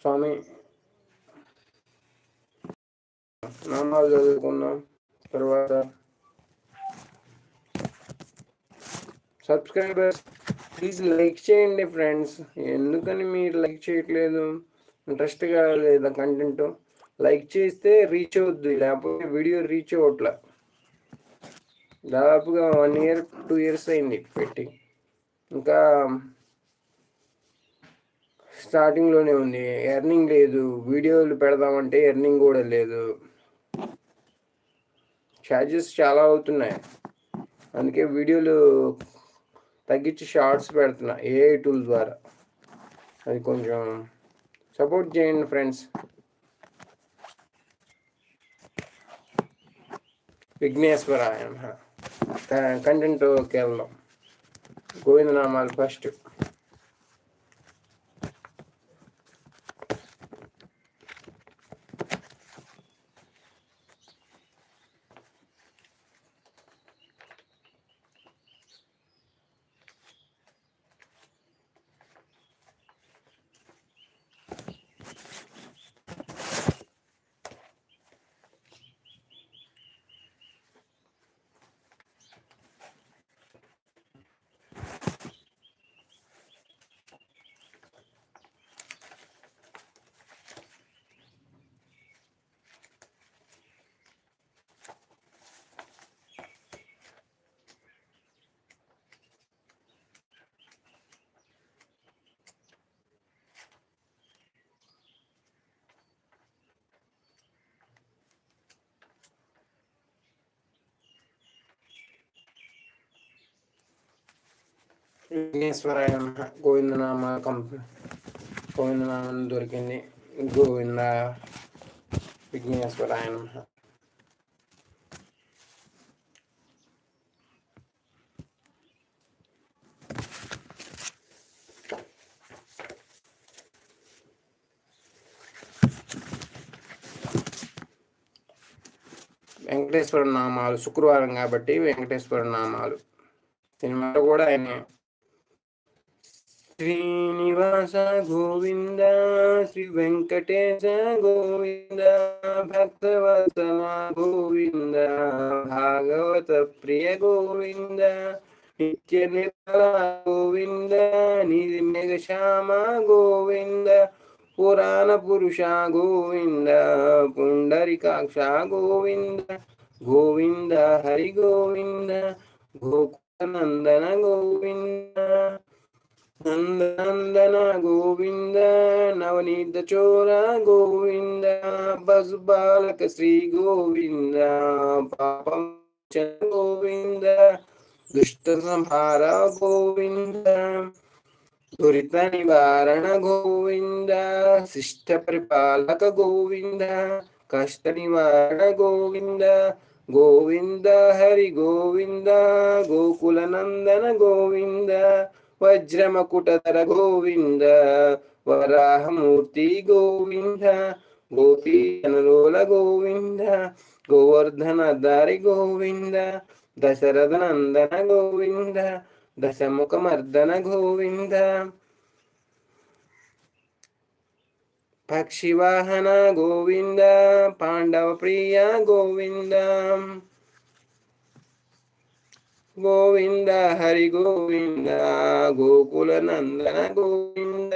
స్వామి. నామాలు చదువుకున్నాం తర్వాత సబ్స్క్రైబర్స్ ప్లీజ్ లైక్ చేయండి ఫ్రెండ్స్. ఎందుకని మీరు లైక్ చేయట్లేదు? ఇంట్రెస్ట్గా లేదా కంటెంట్. లైక్ చేస్తే రీచ్ అవుద్ది లేకపోతే వీడియో రీచ్ అవ్వట్లా. దాదాపుగా వన్ ఇయర్ టూ ఇయర్స్ అయింది పెట్టి. ఇంకా స్టార్టింగ్లోనే ఉంది. ఎర్నింగ్ లేదు. వీడియోలు పెడదామంటే ఎర్నింగ్ కూడా లేదు. ఛార్జెస్ చాలా అవుతున్నాయి. అందుకే వీడియోలు తగ్గించి షార్ట్స్ పెడుతున్నా ఏఐ టూల్ ద్వారా. అది కొంచెం సపోర్ట్ చేయండి ఫ్రెండ్స్ విఘ్నేశ్వరాయ కంటెంట్ కేవలం గోవిందనామాలు ఫస్ట్ విఘ్నేశ్వరాయ గోవిందనామ కంపెనీ గోవిందనామం దొరికింది. గోవింద విఘ్నేశ్వరాయ వెంకటేశ్వర నామాలు శుక్రవారం కాబట్టి వెంకటేశ్వర నామాలు. సినిమాలో కూడా ఆయన శ్రీనివాస గోవింద శ్రీ వెంకటేశ గోవింద భక్తవసన గోవింద భాగవత ప్రియ గోవింద నిత్య నిర్మల గోవింద నిర్మేఘ శ్యామ గోవింద పురాణ పురుష గోవింద పుండరికాక్ష గోవింద గోవింద హరి గోవింద గోకులందన గోవింద నందన గోవింద నవనీత చోర గోవింద బసు బాలక శ్రీ గోవింద పాపం గోవింద దుష్ట సంహార గోవింద దురిత నివారణ గోవింద శిష్ట పరిపాలక గోవింద కష్ట నివారణ గోవింద గోవింద హరి గోవింద గోకుల నందన గోవింద వజ్రమకుటధర గోవింద వరాహమూర్తి గోవింద గోపీ జనలోల గోవింద గోవర్ధన దారి గోవింద దశరథ నందన గోవింద దశముఖమర్దన గోవింద పక్షివాహన గోవింద పాండవ ప్రియ గోవింద గోవింద హరి గోవింద గోకుల నందన గోవింద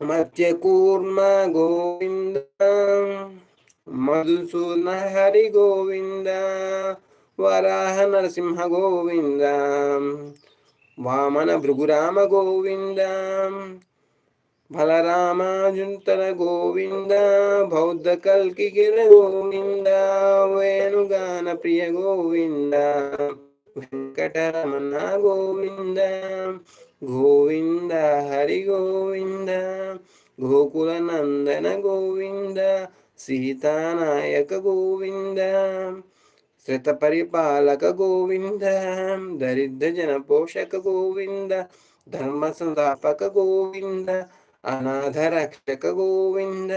మత్స్యకూర్మ గోవింద మధుసూన హరి గోవింద వరాహ నరసింహ గోవింద వామన భృగురామ గోవింద బలరామాజుంతర గోవింద బౌద్ధ కల్కిగిర గోవింద వేణుగాన ప్రియ గోవింద వెంకటరమణ గోవింద గోవింద హరి గోవింద గోకుల నందన గోవింద సీతానాయక గోవింద శ్రత పరిపాలక గోవింద దరిద్ర జన పోషక గోవింద ధర్మ సంస్థాపక గోవింద అనాథ రక్షక గోవింద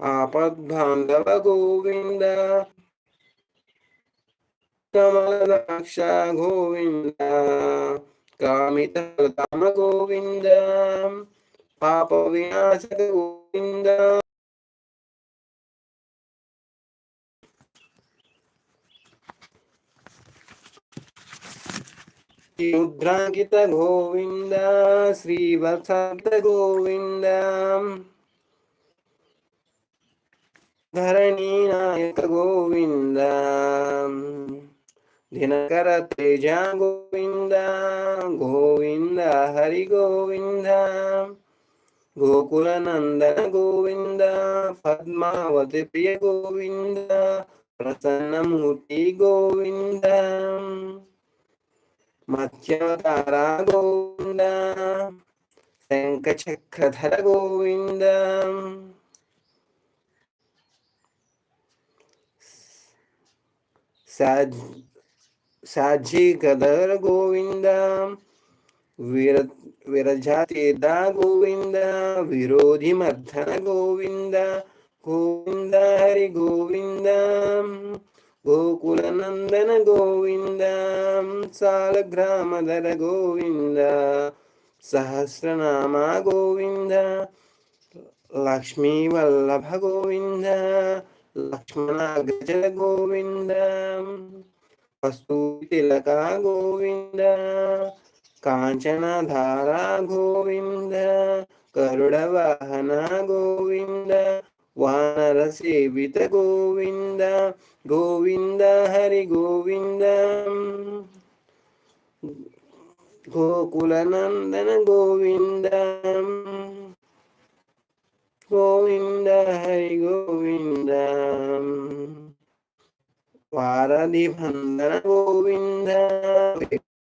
ఆపద్బాంధవ గోవింద కమలదాక్ష గోవింద కామిత కామ గోవింద పాప వినాశక గోవింద ముద్రాంకిత గోవింద శ్రీవత్సంత గోవింద ధరణీ నాయక గోవింద దినకర మత్స్యవతార గోవింద శంఖచక్రధర గోవింద సాజీ గదర గోవింద వీర విరజాతీర్థ గోవింద విరోధి మర్ధన గోవింద గోవింద హరి గోవింద గోకులనందన గోవింద సాలగ్రామధర గోవింద సహస్రనామ గోవింద లక్ష్మీ వల్లభ గోవింద లక్ష్మణాగ్రజ గోవింద కస్తూరి తిలక గోవింద కాంచనధార గోవింద కరుడ వాహన గోవింద వానర సేవిత గోవింద గోవింద హరి గోవింద గోకుల నందన గోవింద గోవింద హరి గోవింద వారధి వందన గోవింద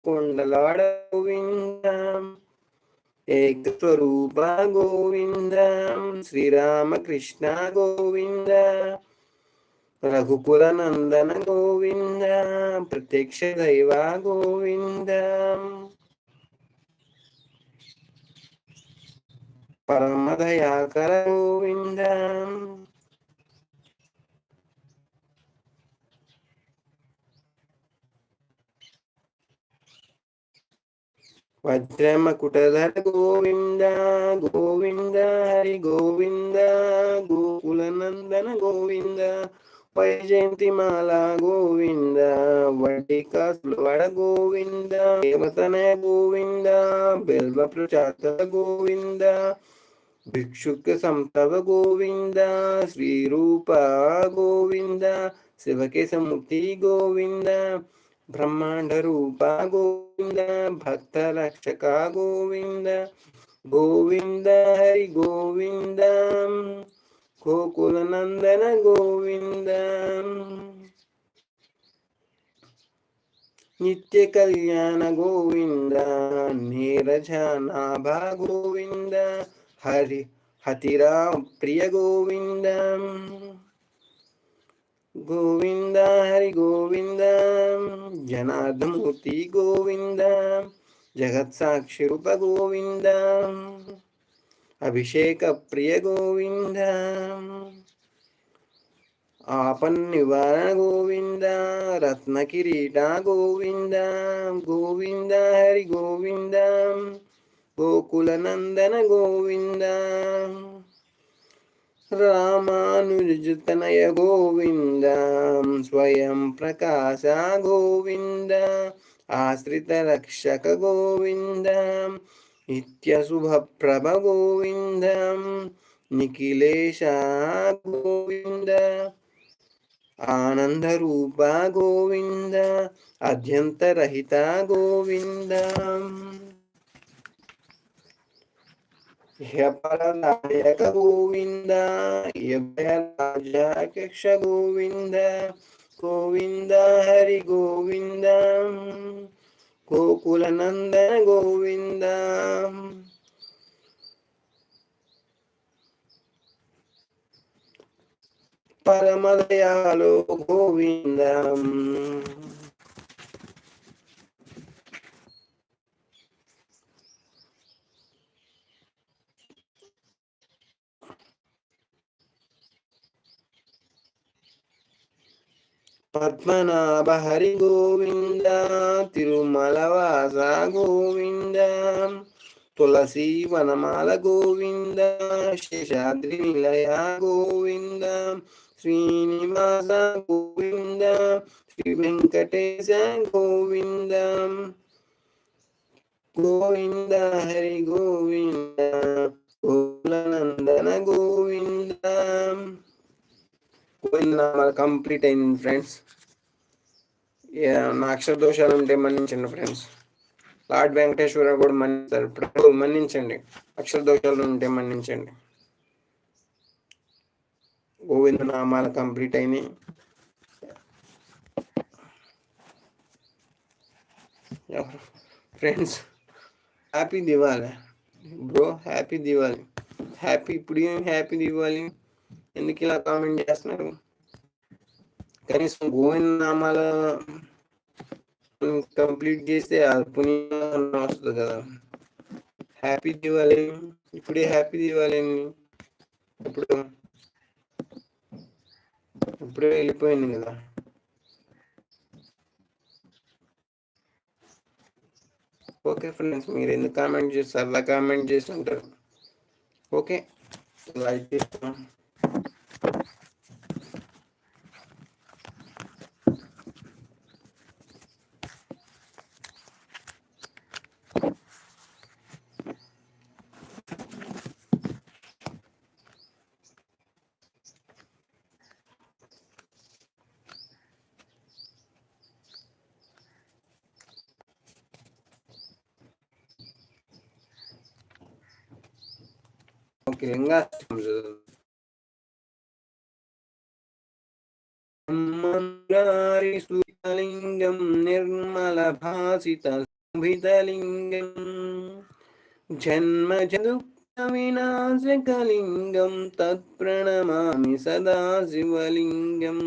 కొండలాడ గోవింద ఏకస్వరూప గోవింద శ్రీరామకృష్ణ గోవింద రఘుకుల నందన గోవింద ప్రత్యక్ష దైవ గోవింద. పరమదయాకర గోవింద. వజ్రమకుటధర గోవింద గోవింద హరి గోవింద గోకులనందన గోవింద వైజయంతి మాల గోవింద వడిక గోవింద దేవతనయ గోవింద బిల్వ ప్రచాత గోవింద భిక్షుక్ సంతవ గోవింద శ్రీరూప గోవింద శివకేశముక్తి గోవింద బ్రహ్మాండ రూప గోవింద భక్త రక్షక గోవింద గోవింద హరి గోవింద గోకుల నందన గోవింద నిత్య కళ్యాణ గోవింద నీరజనాభ గోవింద హరి హతిరా ప్రియ గోవింద గోవింద హరి గోవింద జనార్దమూర్తి గోవింద జగత్సాక్షి రూప గోవింద అభిషేక ప్రియ గోవింద ఆపన్ నివారణ గోవింద రత్న కిరీట గోవింద గోవింద హరి గోవింద గోకుల నందన గోవింద రామానుజతనయ గోవింద స్వయం ప్రకాశ గోవింద ఆశ్రిత రక్షక గోవింద నిత్యశుభప్రభ గోవింద నిఖిలేశ గోవింద ఆనందరూప గోవింద అద్యంతరహిత గోవింద హ్యపరదాయక గోవింద యక్ష గోవింద గోవింద హరి గోవింద. గోకుల నందన పద్మనాభ హరి గోవింద తిరుమలవాస గోవింద తులసి వనమాల గోవింద శేషాద్రి నిలయ గోవింద శ్రీనివాస గోవింద శ్రీ వెంకటేశ గోవింద. గోవింద హరి గోవింద గోకులనందన గో గోవింద కంప్లీట్ అయింది ఫ్రెండ్స్ నా అక్షర దోషాలు ఉంటే మన్నించండి ఫ్రెండ్స్ లార్డ్ వెంకటేశ్వర కూడా మన్నిస్తారు. ప్రభు మన్నించండి. అక్షర దోషాలు ఉంటే మన్నించండి. గోవింద నామాలు కంప్లీట్ అయినాయి. Friends happy Diwali bro happy Diwali happy ఇప్పుడు హ్యాపీ దివాలి ఎందుకు ఇలా కామెంట్ చేస్తున్నారు? కనీసం గోవింద నామాల కంప్లీట్ చేస్తే పుణ్యం వస్తుంది కదా. హ్యాపీ దివాలి ఇప్పుడే హ్యాపీ దివాలి ఇప్పుడు ఇప్పుడే వెళ్ళిపోయింది కదా. ఓకే ఫ్రెండ్స్ మీరు ఎందుకు కామెంట్ చేస్తారు? అలా కామెంట్ చేసి ఉంటారు ఓకే లైక్ చేస్తాం. ఓకే ఇంకా సుతలింగం నిర్మల భాసిత శోభితలింగం జన్మ జదుక్త వినాశకలింగం తత్ప్రణమామి సదా శివలింగం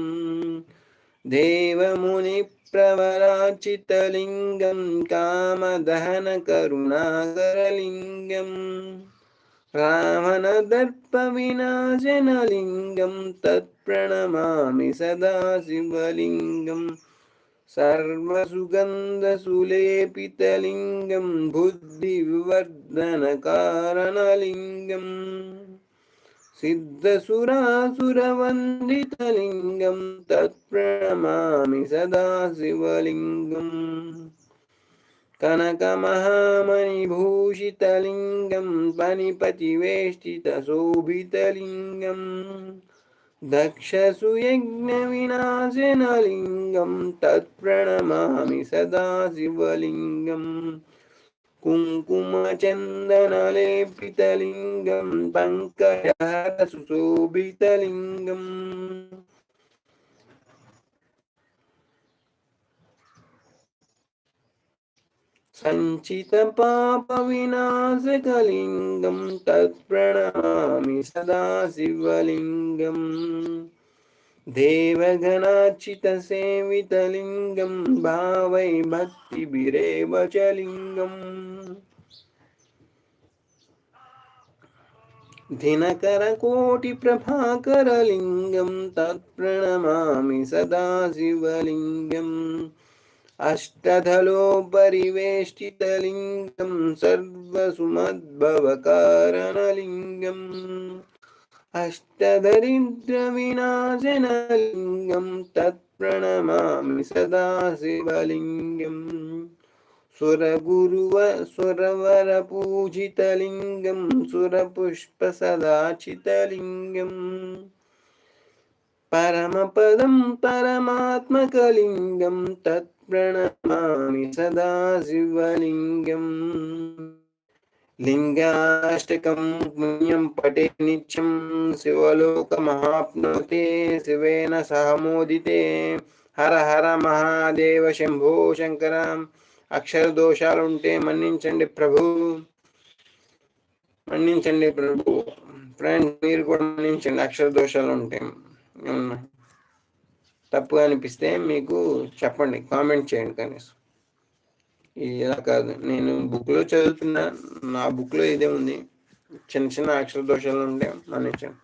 దేవముని ప్రవరాచితలింగం కామదహన కరుణాకరలింగం रावणदर्पविनाशनलिङ्गं तत्प्रणमामि सदा शिवलिङ्गं सर्वसुगन्धसुलेपितलिङ्गं बुद्धिविवर्धनकारणलिङ्गं सिद्धसुरासुरवन्दितलिङ्गं तत्प्रणमामि सदा शिवलिङ्गम् कनकमहामणिभूषितलिङ्गं पनिपतिवेष्टितशोभितलिङ्गं दक्षसुयज्ञविनाशनलिङ्गं तत्प्रणमामि सदा शिवलिङ्गं कुङ्कुमचन्दनलेपितलिङ्गं पङ्कजहरसुशोभितलिङ्गम्। सञ्चितपापविनाशकलिङ्गं तत्प्रणमामि सदा शिवलिङ्गम्। देवगणाचितसेवितलिङ्गं भावै भक्तिभिरेव च लिङ्गम्। दिनकरकोटिप्रभाकरलिङ्गं तत्प्रणमामि सदा शिवलिङ्गम्। అష్టధలోపరివేష్టితలింగం సర్వసుమద్భవకారణలింగం అష్టదరిద్రవినాశనలింగం తత్ప్రణమామి సదా శివలింగం సురగురువ సురవరపూజితలింగం సురపుష్పసదాచితలింగం పరమపదం పరమాత్మకలింగం తత్ प्रणमामि सदा शिवलिङ्गम् लिङ्गाष्टकं पुण्यं पटे नित्यं शिवलोकमहाप्नोते शिवेन सह मोदिते హర హర మహాదేవ శంభో శంకర అక్షర దోషాలు ఉంటే మన్నించండి ప్రభు మన్నించండి ప్రభు ఫ్రెండ్స్ మీరు కూడా మన్నించండి అక్షర దోషాలు ఉంటే తప్పుగా అనిపిస్తే మీకు చెప్పండి కామెంట్ చేయండి కనీసం. ఇలా కాదు నేను బుక్లో చదువుతున్నా నా బుక్లో ఇదే ఉంది. చిన్న చిన్న అక్షర దోషాలు ఉంటే మన్నించండి.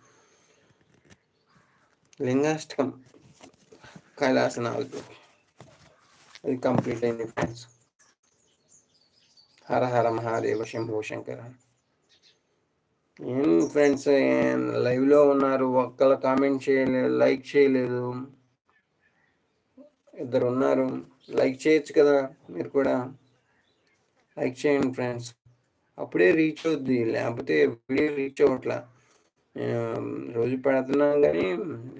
లింగాష్టకం కైలాసనాథ్ అది కంప్లీట్ అయింది ఫ్రెండ్స్. హర హర మహాదేవ శంభో శంకర. ఏం ఫ్రెండ్స్ లైవ్లో ఉన్నారు ఒక్కల కామెంట్ చేయలేదు లైక్ చేయలేదు. ఇద్దరు ఉన్నారు లైక్ చేయొచ్చు కదా మీరు కూడా. లైక్ చేయండి ఫ్రెండ్స్. అప్పుడే రీచ్ అవుద్ది. లేకపోతే వీడియో రీచ్ అవ్వట్లా. రోజు పెడుతున్నాం కానీ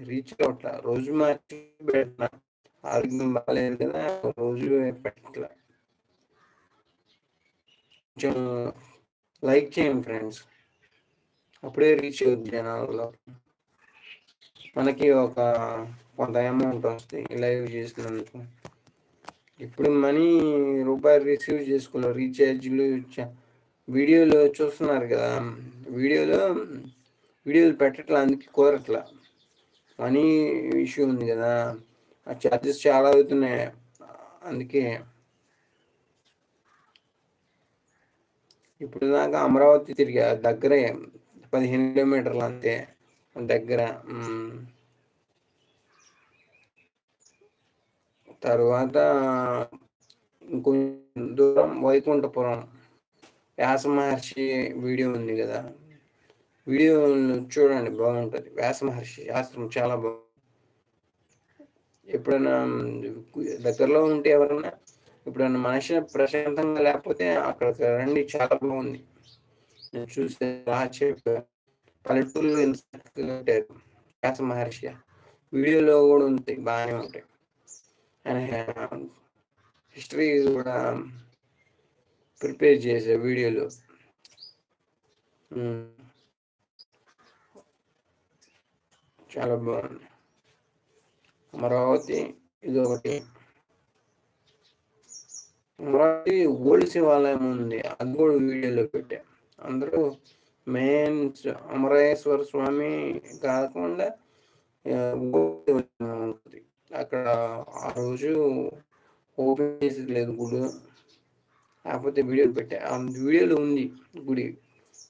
రీచ్ అవ్వట్లా. రోజు మార్చి పెడుతున్నా. ఆరోగ్యం బాగాలేదు కదా రోజు పెట్టట్లా. కొంచెం లైక్ చేయండి ఫ్రెండ్స్. అప్పుడే రీచ్ అవుద్ది జనాల్లో. మనకి ఒక కొంత అమౌంట్ వస్తాయి. లైవ్ చేసినందుకు ఇప్పుడు మనీ రూపాయలు రిసీవ్ చేసుకున్నారు రీఛార్జ్లు వీడియోలో చూస్తున్నారు కదా. వీడియోలో వీడియోలు పెట్టట్లా అందుకే కోరట్లా. మనీ ఇష్యూ ఉంది కదా. ఆ ఛార్జెస్ చాలా అవుతున్నాయి. అందుకే. ఇప్పుడు దాకా అమరావతి తిరిగా దగ్గరే పదిహేను కిలోమీటర్లు అంతే. దగ్గర తర్వాత ఇంకొంచెం దూరం వైకుంఠపురం. వ్యాస మహర్షి వీడియో ఉంది కదా. వీడియో చూడండి బాగుంటుంది. వ్యాస మహర్షి శాస్త్రం చాలా బాగుంది ఎప్పుడైనా దగ్గరలో ఉంటే ఎవరన్నా ఎప్పుడైనా మనిషి ప్రశాంతంగా లేకపోతే అక్కడికి రండి చాలా బాగుంది. నేను చూస్తే చెప్పా. పల్లెటూరులో ఎంత వ్యాస మహర్షి. వీడియోలో కూడా ఉంటాయి బాగానే ఉంటాయి. హిస్టరీ కూడా ప్రిపేర్ చేసే వీడియోలు చాలా బాగుంది అమరావతి ఇది ఒకటి అమరావతి ఓల్డ్ శివాలయం ఉంది. అది కూడా వీడియోలో పెట్టా. అందరూ మెయిన్ అమరేశ్వర స్వామి కాకుండా ఉంటుంది అక్కడ ఆ రోజు ఓపెన్ చేసేది లేదు గుడి. కాకపోతే వీడియోలు పెట్టా. ఆ వీడియోలో ఉంది గుడి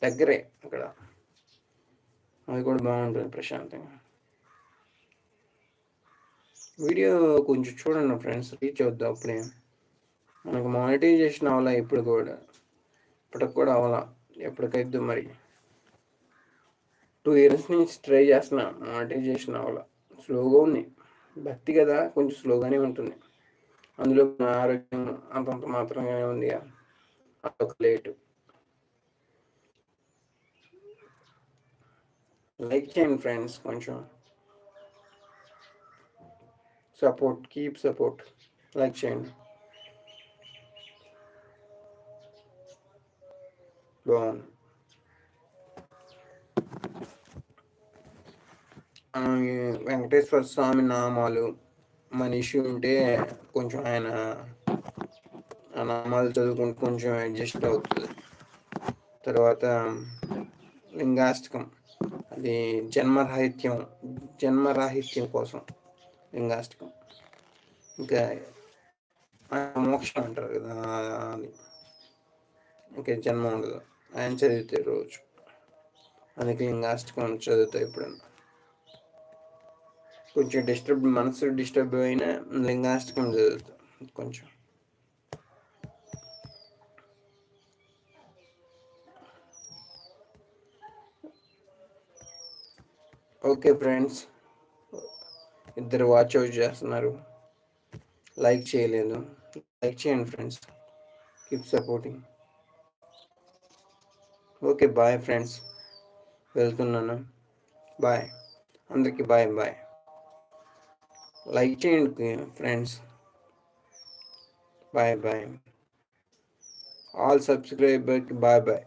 దగ్గరే అక్కడ. అది కూడా బాగుంటుంది ప్రశాంతంగా. వీడియో కొంచెం చూడండి ఫ్రెండ్స్ రీచ్ అవుద్దాం అప్పుడే. మనకు మానిటైజేషన్ అవ్వాలా ఇప్పుడు కూడా. ఇప్పటికి కూడా అవ్వాలా ఎప్పటికైద్దు మరి. టూ ఇయర్స్ నుంచి ట్రై చేస్తున్నా. మానిటైజేషన్ అవ్వాలా స్లోగా ఉంది. భక్తి కదా కొంచెం స్లోగానే ఉంటుంది. అందులో ఆరోగ్యం అంతంత మాత్రమే ఉంది. అదొక లేటు. లైక్ చేయండి ఫ్రెండ్స్ కొంచెం. Support keep support. లైక్ చేయండి. బాగుంది. వెంకటేశ్వర స్వామి నామాలు మనిషి ఉంటే కొంచెం ఆయన ఆ నామాలు చదువుకుంటే కొంచెం అడ్జస్ట్ అవుతుంది. తర్వాత లింగాష్టకం అది జన్మరాహిత్యం జన్మరాహిత్యం కోసం లింగాష్టకం ఇంకా మోక్షం అంటారు కదా అది. ఇంకా జన్మ ఉండదు. ఆయన చదివితే రోజు. అందుకే లింగాష్టకం చదువుతాయి ఎప్పుడన్నా కొంచెం డిస్టర్బ్ మనసు డిస్టర్బ్ అయినా లింగాష్టకం చదువుతాం కొంచెం. ఓకే ఫ్రెండ్స్ ఇద్దరు వాచ్ అవుట్ చేస్తున్నారు. లైక్ చేయలేదు. లైక్ చేయండి friends. Keep supporting okay bye friends. వెళ్తున్నాను. బాయ్. అందరికీ బాయ్ బాయ్. లైక్ చేయండి ఫ్రెండ్స్. Bye bye. ఆల్ సబ్స్క్రైబర్కి బాయ్ బాయ్.